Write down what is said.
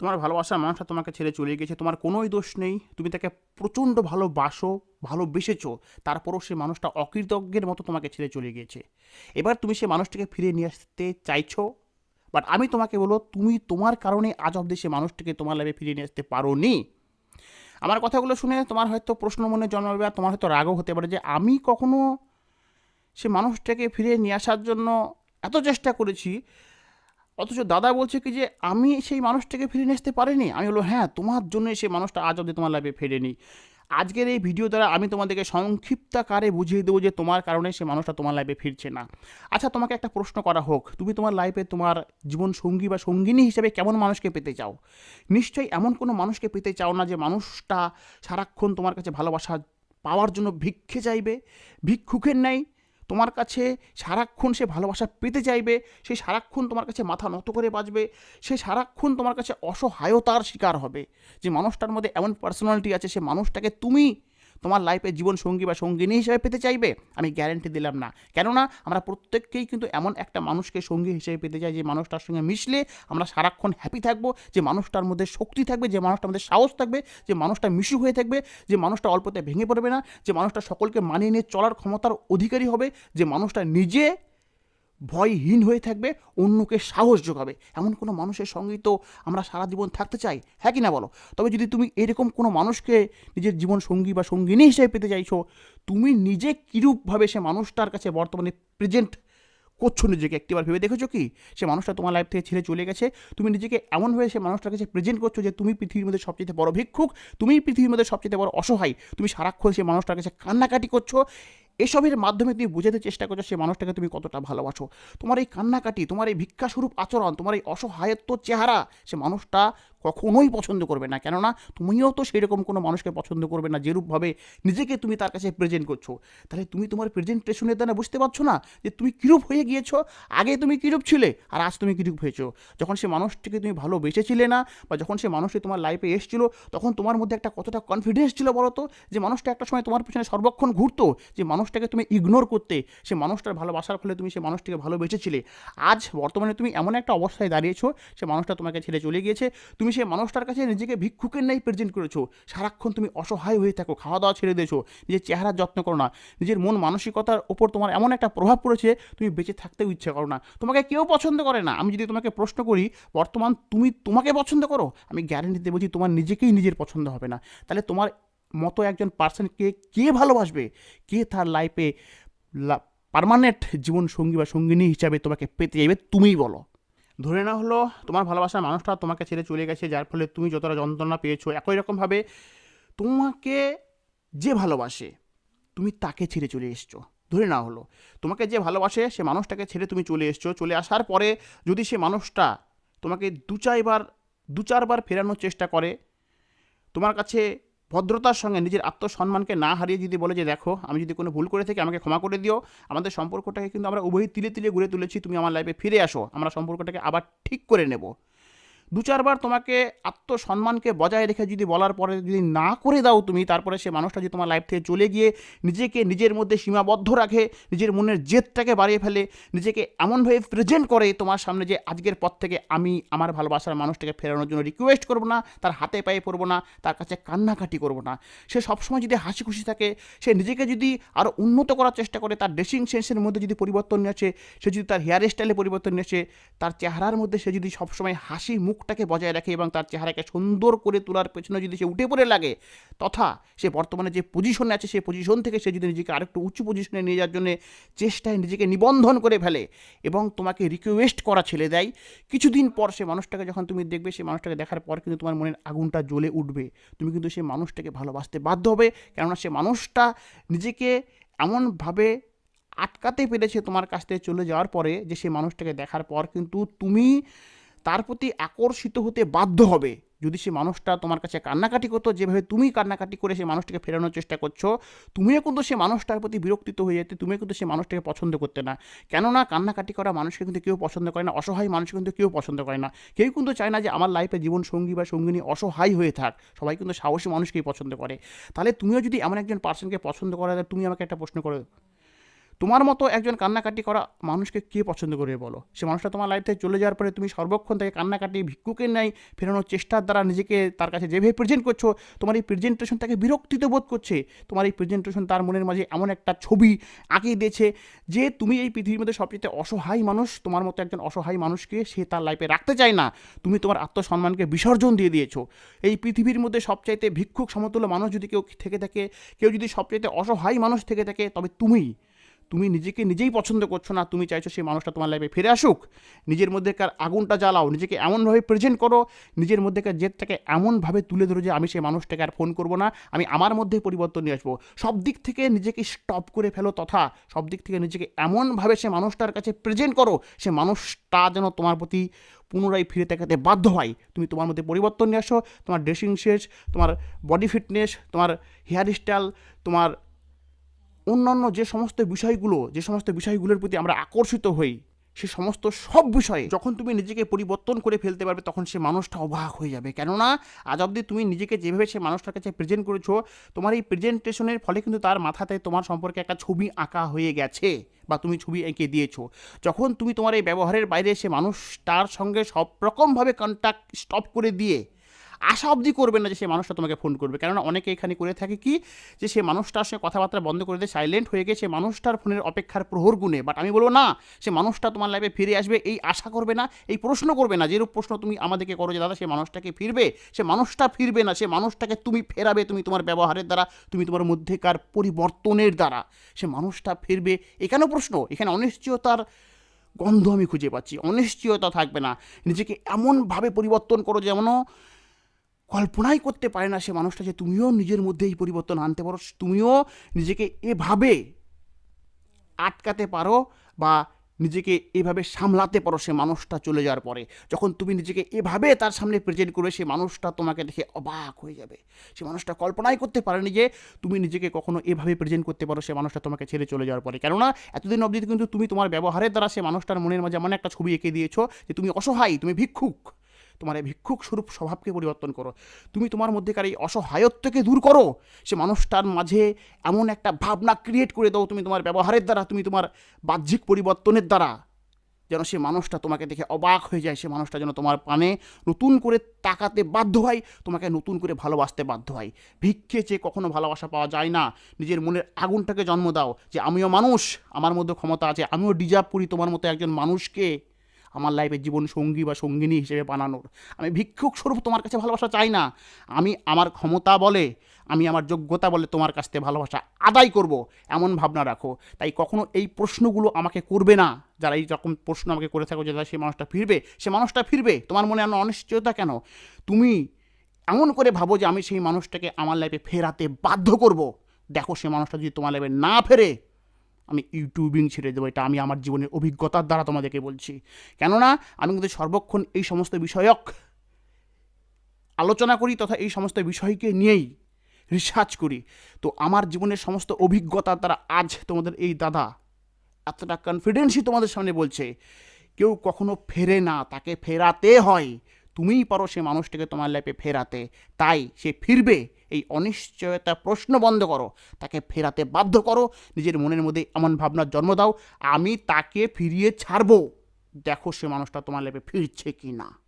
তোমার ভালোবাসার মানুষটা তোমাকে ছেড়ে চলে গেছে, তোমার কোনোই দোষ নেই। তুমি তাকে প্রচণ্ড ভালোবাসো, ভালোবেসেছো, তারপরও সে মানুষটা অকৃতজ্ঞের মতো তোমাকে ছেড়ে চলে গিয়েছে এবার তুমি সে মানুষটিকে ফিরে নিয়ে আসতে চাইছো বাট আমি তোমাকে বলো তুমি তোমার কারণে আজ অব্দি সে মানুষটিকে তোমার লাইফে ফিরিয়ে নিয়ে আসতে পারো নি আমার কথাগুলো শুনে তোমার হয়তো প্রশ্ন মনে জন্মাবে আর তোমার হয়তো রাগও হতে পারে যে আমি কখনো সে মানুষটাকে ফিরিয়ে নিয়ে আসার জন্য এত চেষ্টা করেছি অথচ দাদা বলছে কি যে, আমি সেই মানুষটাকে ফিরে নিয়ে আসতে পারিনি। আমি বলব হ্যাঁ তোমার জন্য সেই মানুষটা আজ অব্দি তোমার লাইফে ফেরেনি। আজকের এই ভিডিও দ্বারা আমি তোমাদেরকে সংক্ষিপ্তাকারে বুঝিয়ে দেবো যে, তোমার কারণে সে মানুষটা তোমার লাইফে ফিরছে না। আচ্ছা তোমাকে একটা প্রশ্ন করা হোক। তুমি তোমার লাইফে তোমার জীবন সঙ্গী বা সঙ্গিনী হিসেবে কেমন মানুষকে পেতে চাও? নিশ্চয়ই এমন কোনো মানুষকে পেতে চাও না যে, মানুষটা সারাক্ষণ তোমার কাছে ভালোবাসা পাওয়ার জন্য ভিক্ষে চাইবে, ভিক্ষুকের নেই তোমার কাছে সারাক্ষণ সে ভালোবাসা পেতে চাইবে, সে সারাক্ষণ তোমার কাছে মাথা নত করে বাঁচবে, সে সারাক্ষণ তোমার কাছে অসহায়তার শিকার হবে। যে মানুষটার মধ্যে এমন পার্সোনালিটি আছে, সে মানুষটাকে তুমি তোমার লাইফে জীবন সঙ্গী বা সঙ্গিনী হিসেবে পেতে চাইবে? আমি গ্যারেন্টি দিলাম না। কেননা, আমরা প্রত্যেককেই কিন্তু এমন একটা মানুষকে সঙ্গী হিসেবে পেতে চাই যে মানুষটার সঙ্গে মিশলে আমরা সারাক্ষণ হ্যাপি থাকব, যে মানুষটার মধ্যে শক্তি থাকবে, যে মানুষটার মধ্যে সাহস থাকবে, যে মানুষটা মিশু হয়ে থাকবে, যে মানুষটা অল্পতে ভেঙে পড়বে না, যে মানুষটা সকলকে মানিয়ে নিয়ে চলার ক্ষমতার অধিকারী হবে, যে মানুষটা নিজে ভয়হীন হয়ে থাকবে, অন্যকে সাহস যোগাবে। এমন কোনো মানুষের সঙ্গেই তো আমরা সারা জীবন থাকতে চাই হ্যাঁ কি না বলো? তবে যদি তুমি এরকম কোনো মানুষকে নিজের জীবন সঙ্গী বা সঙ্গিনী হিসেবে পেতে চাইছো, তুমি নিজে কীরূপভাবে সে মানুষটার কাছে বর্তমানে প্রেজেন্ট করছ নিজেকে? একটিবার ভেবে দেখেছ কি? সে মানুষটা তোমার লাইফ থেকে ছেড়ে চলে গেছে, তুমি নিজেকে এমনভাবে সে মানুষটার কাছে প্রেজেন্ট করছ যে তুমি পৃথিবীর মধ্যে সবচেয়ে বড় ভিক্ষুক, তুমি পৃথিবীর মধ্যে সবচেয়ে বড় অসহায়, তুমি সারাক্ষণ সে মানুষটার কাছে কান্নাকাটি করছ এসবের মাধ্যমে তুমি বোঝাতে চেষ্টা করছ সে মানুষটাকে তুমি কতটা ভালোবাসো। তোমার এই কান্নাকাটি, তোমার এই ভিক্ষাস্বরূপ আচরণ, তোমার এই অসহায়ত্ব চেহারা, সে মানুষটা কখনোই পছন্দ করবে না। কেননা তুমিও তো সেরকম কোনো মানুষকে পছন্দ করবে না, যেরূপভাবে নিজেকে তুমি তার কাছে প্রেজেন্ট করছ। তাহলে তুমি তোমার প্রেজেন্টেশনের দ্বারা বুঝতে পারছ না যে তুমি কীরূপ হয়ে গিয়েছো, আগে তুমি কীরূপ ছিলে আর আজ তুমি কীরূপ হয়েছো। যখন সে মানুষটিকে তুমি ভালো ভালোবেসেছিলে না বা যখন সে মানুষটি তোমার লাইফে এসেছিল, তখন তোমার মধ্যে একটা কতটা কনফিডেন্স ছিল বলো তো? যে মানুষটা একটা সময় তোমার পিছনে সর্বক্ষণ ঘুরতো, যে মানুষটাকে তুমি ইগনোর করতে, সে মানুষটার ভালোবাসার ফলে তুমি সে মানুষটিকে ভালো ভালোবেসেছিলে। আজ বর্তমানে তুমি এমন একটা অবস্থায় দাঁড়িয়েছো, সে মানুষটা তোমাকে ছেড়ে চলে গিয়েছে। তুমি সেই মানুষটার কাছে নিজেকে ভিক্ষুকের ন্যায় প্রেজেন্ট করেছ। সারাক্ষণ তুমি অসহায় হয়ে থাকো খাওয়া দাওয়া ছেড়ে দিয়েছ, নিজের চেহারার যত্ন করো না, নিজের মন মানসিকতার ওপর তোমার এমন একটা প্রভাব পড়েছে, তুমি বেঁচে থাকতেও ইচ্ছে করো না। তোমাকে কেউ পছন্দ করে না। আমি যদি তোমাকে প্রশ্ন করি, বর্তমান তুমি তোমাকে পছন্দ করো? আমি গ্যারেন্টিতে বলছি তোমার নিজেকেই নিজের পছন্দ হবে না। তাহলে তোমার মতো একজন পার্সনকে কে ভালোবাসবে? কে তার লাইফে পারমানেন্ট জীবন সঙ্গী বা সঙ্গিনী হিসাবে তোমাকে পেতে যাবে তুমিই বলো। ধরে না হলো তোমার ভালোবাসার মানুষটা তোমাকে ছেড়ে চলে গেছে, যার ফলে তুমি যতটা যন্ত্রণা পেয়েছ, একই রকমভাবে তোমাকে যে ভালোবাসে, তুমি তাকে ছেড়ে চলে এসছো। ধরে না হলো, তোমাকে যে ভালোবাসে সে মানুষটাকে ছেড়ে তুমি চলে এসছো। চলে আসার পরে যদি সে মানুষটা তোমাকে দু চারবার দু চারবার ফেরানোর চেষ্টা করে, তোমার কাছে ভদ্রতার সঙ্গে নিজের আত্মসম্মানকে না হারিয়ে যদি বলে যে, দেখো, আমি যদি কোনো ভুল করে থাকি, আমাকে ক্ষমা করে দিও। আমাদের সম্পর্কটাকে কিন্তু আমরা উভয়ই তিলে তিলে ঘুরে তুলেছি। তুমি আমার লাইফে ফিরে আসো। আমরা সম্পর্কটাকে আবার ঠিক করে নেব। দু চারবার তোমাকে আত্মসম্মানকে বজায় রেখে যদি বলার পরে যদি না করে দাও তুমি, তারপরে সে মানুষটা যদি তোমার লাইফ থেকে চলে গিয়ে নিজেকে নিজের মধ্যে সীমাবদ্ধ রাখে, নিজের মনের জেদটাকে বাড়িয়ে ফেলে, নিজেকে এমনভাবে প্রেজেন্ট করে তোমার সামনে যে আজকের পর থেকে আমি আমার ভালোবাসার মানুষটাকে ফেরানোর জন্য রিকোয়েস্ট করব না, তার হাতে পায়ে পড়ব না, তার কাছে কান্নাকাটি করব না। সে সবসময় যদি হাসি খুশি থাকে, সে নিজেকে যদি আরও উন্নত করার চেষ্টা করে, তার ড্রেসিং সেন্সের মধ্যে যদি পরিবর্তন নিয়ে আসে, সে যদি তার হেয়ার স্টাইলে পরিবর্তন নিয়ে আসে, তার চেহারার মধ্যে সে যদি সবসময় হাসি মুখটাকে বজায় রাখে এবং তার চেহারাকে সুন্দর করে তোলার পেছনে যদি সে উঠে পড়ে লাগে, তথা সে বর্তমানে যে পজিশনে আছে সেই পজিশন থেকে সে যদি নিজেকে আরেকটু উঁচু পজিশনে নিয়ে যাওয়ার জন্য চেষ্টায় নিজেকে নিবন্ধন করে ফেলে এবং তোমাকে রিকোয়েস্ট করা ছেড়ে দেয়, কিছুদিন পর সে মানুষটাকে যখন তুমি দেখবে সেই মানুষটাকে দেখার পর কিন্তু তোমার মনের আগুনটা জ্বলে উঠবে। তুমি কিন্তু সেই মানুষটাকে ভালোবাসতে বাধ্য হবে, কেননা সে মানুষটা নিজেকে এমনভাবে আটকাতে পেরেছে তোমার কাছ থেকে চলে যাওয়ার পরে যে সেই মানুষটাকে দেখার পর কিন্তু তুমি প্রতি আকর্ষিত হতে বাধ্য হবে। যদি সে মানুষটা তোমার কাছে কান্নাকাটি করতো, যেভাবে তুমি কান্নাকাটি করে সেই মানুষটাকে ফেরানোর চেষ্টা করছ, তুমিও কিন্তু সে মানুষটার প্রতি বিরক্তিত হয়ে যেতে, তুমিও কিন্তু সে মানুষটাকে পছন্দ করতে না। কেননা কান্নাকাটি করা মানুষকে কিন্তু কেউ পছন্দ করে না, অসহায় মানুষ কিন্তু কেউ পছন্দ করে না। কেউ কিন্তু চায় না যে আমার লাইফে জীবন সঙ্গী বা সঙ্গিনী অসহায় হয়ে থাক। সবাই কিন্তু সাহসী মানুষকেই পছন্দ করে। তাহলে তুমিও যদি এমন একজন পার্সনকে পছন্দ করা তুমি আমাকে একটা প্রশ্ন করো। তোমার মতো একজন কান্নাকাটি করা মানুষকে কে পছন্দ করবে বলো? সে মানুষটা তোমার লাইফ থেকে চলে যাওয়ার পরে তুমি সর্বক্ষণ তাকে কান্নাকাটি, ভিক্ষুকের নেয় ফেরানোর চেষ্টার দ্বারা নিজেকে তার কাছে যেভাবে প্রেজেন্ট করছ, তোমার এই প্রেজেন্টেশন তাকে বিরক্তিত বোধ করছে। তোমার এই প্রেজেন্টেশন তার মনের মাঝে এমন একটা ছবি আঁকিয়ে দিয়েছে যে তুমি এই পৃথিবীর মধ্যে সবচেয়ে অসহায় মানুষ, তোমার মতো একজন অসহায় মানুষকে সে তার লাইফে রাখতে চায় না। তুমি তোমার আত্মসম্মানকে বিসর্জন দিয়ে দিয়েছ। এই পৃথিবীর মধ্যে সবচাইতে ভিক্ষুক, সমতুল্য মানুষ যদি কেউ থেকে থাকে, কেউ যদি সবচাইতে অসহায় মানুষ থেকে থাকে, তবে তুমি তুমি নিজেকে নিজেই পছন্দ করছ না, তুমি চাইছো সেই মানুষটা তোমার লাইফে ফিরে আসুক। নিজের মধ্যেকার আগুনটা জ্বালাও, নিজেকে এমনভাবে প্রেজেন্ট করো, নিজের মধ্যেকার জেদটাকে এমনভাবে তুলে ধরো যে আমি সেই মানুষটাকে আর ফোন করব না, আমি আমার মধ্যে পরিবর্তন নিয়ে আসব। সব দিক থেকে নিজেকে স্টপ করে ফেলো তথা সব দিক থেকে নিজেকে এমনভাবে সে মানুষটার কাছে প্রেজেন্ট করো, সে মানুষটা যেন তোমার প্রতি পুনরায় ফিরে তাকাতে বাধ্য হয়। তুমি তোমার মধ্যে পরিবর্তন নিয়ে আসো, তোমার ড্রেসিং সেন্স তোমার বডি ফিটনেস তোমার হেয়ার স্টাইল তোমার অন্যান্য যে সমস্ত বিষয়গুলো, যে সমস্ত বিষয়গুলোর প্রতি আমরা আকর্ষিত হই, সে সমস্ত সব বিষয়ে যখন তুমি নিজেকে পরিবর্তন করে ফেলতে পারবে, তখন সে মানুষটা অবাক হয়ে যাবে। কেননা, আজ অবধি তুমি নিজেকে যেভাবে সে মানুষটার কাছে প্রেজেন্ট করেছ, তোমার এই প্রেজেন্টেশনের ফলে কিন্তু তার মাথাতে তোমার সম্পর্কে একটা ছবি আঁকা হয়ে গেছে বা তুমি ছবি এঁকে দিয়েছ। যখন তুমি তোমার এই ব্যবহারের বাইরে সে মানুষটার সঙ্গে সব রকমভাবে কন্ট্যাক্ট স্টপ করে দিয়ে আশা অবধি করবে না যে সে মানুষটা তোমাকে ফোন করবে। কেননা অনেকে এখানে করে থাকে কি যে সে মানুষটার সঙ্গে কথাবার্তা বন্ধ করে দিয়ে সাইলেন্ট হয়ে গিয়ে মানুষটার ফোনের অপেক্ষার প্রহর গুণে। বাট আমি বলব না, সে মানুষটা তোমার লাইফে ফিরে আসবে, এই আশা করবে না, এই প্রশ্ন করবে না, যেরূপ প্রশ্ন তুমি আমাদেরকে করো যে, দাদা, সে মানুষটাকে ফিরবে? সে মানুষটা ফিরবে না, সে মানুষটাকে তুমি ফেরাবে, তুমি তোমার ব্যবহারের দ্বারা, তুমি তোমার মধ্যেকার পরিবর্তনের দ্বারা। সে মানুষটা ফিরবে এখানেও প্রশ্ন? এখানে অনিশ্চয়তার গন্ধ আমি খুঁজে পাচ্ছি, অনিশ্চয়তা থাকবে না। নিজেকে এমনভাবে পরিবর্তন করো যেমন কল্পনাই করতে পারে না সে মানুষটা যে তুমিও নিজের মধ্যে এই পরিবর্তন আনতে পারো, তুমিও নিজেকে এভাবে আটকাতে পারো বা নিজেকে এভাবে সামলাতে পারো সে মানুষটা চলে যাওয়ার পরে। যখন তুমি নিজেকে এভাবে তার সামনে প্রেজেন্ট করবে, সে মানুষটা তোমাকে দেখে অবাক হয়ে যাবে। সে মানুষটা কল্পনাই করতে পারেনি যে তুমি নিজেকে কখনো এভাবে প্রেজেন্ট করতে পারো, সে মানুষটা তোমাকে ছেড়ে চলে যাওয়ার পরে। কেননা এতদিন অবধি কিন্তু তুমি তোমার ব্যবহারের দ্বারা সে মানুষটার মনের মাঝে এমন একটা ছবি এঁকে দিয়েছ যে তুমি অসহায়, তুমি ভিক্ষুক। তোমার এই ভিক্ষুক স্বরূপ স্বভাবকে পরিবর্তন করো। তুমি তোমার মধ্যেকার এই অসহায়ত্বকে দূর করো। সে মানুষটার মাঝে এমন একটা ভাবনা ক্রিয়েট করে দাও তুমি তোমার ব্যবহারের দ্বারা, তুমি তোমার বাহ্যিক পরিবর্তনের দ্বারা। যেন সে মানুষটা তোমাকে দেখে অবাক হয়ে যায়, সে মানুষটা যেন তোমার পানে নতুন করে তাকাতে বাধ্য হয়, তোমাকে নতুন করে ভালোবাসতে বাধ্য হয়। ভিক্ষে চেয়ে কখনো ভালোবাসা পাওয়া যায় না। নিজের মনের আগুনটাকে জন্ম দাও যে আমিও মানুষ, আমার মধ্যে ক্ষমতা আছে, আমিও ডিজার্ভ করি তোমার মতো একজন মানুষকে। আমার লাইফের জীবন সঙ্গী বা সঙ্গিনী হিসেবে বানানোর। আমি ভিক্ষুক স্বরূপ তোমার কাছে ভালোবাসা চাই না। আমি আমার ক্ষমতা বলে, আমি আমার যোগ্যতা বলে তোমার কাছ থেকে ভালোবাসা আদায় করব, এমন ভাবনা রাখো। তাই কখনো এই প্রশ্নগুলো আমাকে করবে না। যারা এই রকম প্রশ্ন আমাকে করে থাকো যে সেই মানুষটা ফিরবে, সে মানুষটা ফিরবে। তোমার মনে এমন অনিশ্চয়তা কেন? তুমি এমন করে ভাবো যে, আমি সেই মানুষটাকে আমার লাইফে ফেরাতে বাধ্য করব। দেখো, সে মানুষটা যদি তোমার লাইফে না ফেরে আমি ইউটিউবিং ছেড়ে দেবো, এটা আমি আমার জীবনের অভিজ্ঞতার দ্বারা তোমাদেরকে বলছি। কেননা আমি কিন্তু সর্বক্ষণ এই সমস্ত বিষয়ক আলোচনা করি তথা এই সমস্ত বিষয়কে নিয়েই রিসার্চ করি। তো আমার জীবনের সমস্ত অভিজ্ঞতার দ্বারা আজ তোমাদের এই দাদা এতটা কনফিডেন্সই তোমাদের সামনে বলছে, কেউ কখনো ফেরে না, তাকে ফেরাতে হয়। তুমিই পারো সে মানুষটাকে তোমার লাইফে ফেরাতে। তাই সে ফিরবে এই অনিশ্চয়তা প্রশ্ন বন্ধ করো। তাকে ফেরাতে বাধ্য করো। নিজের মনের মধ্যে এমন ভাবনার জন্ম দাও, আমি তাকে ফিরিয়ে ছাড়বো। দেখো সে মানুষটা তোমার লেপে ফিরছে কি না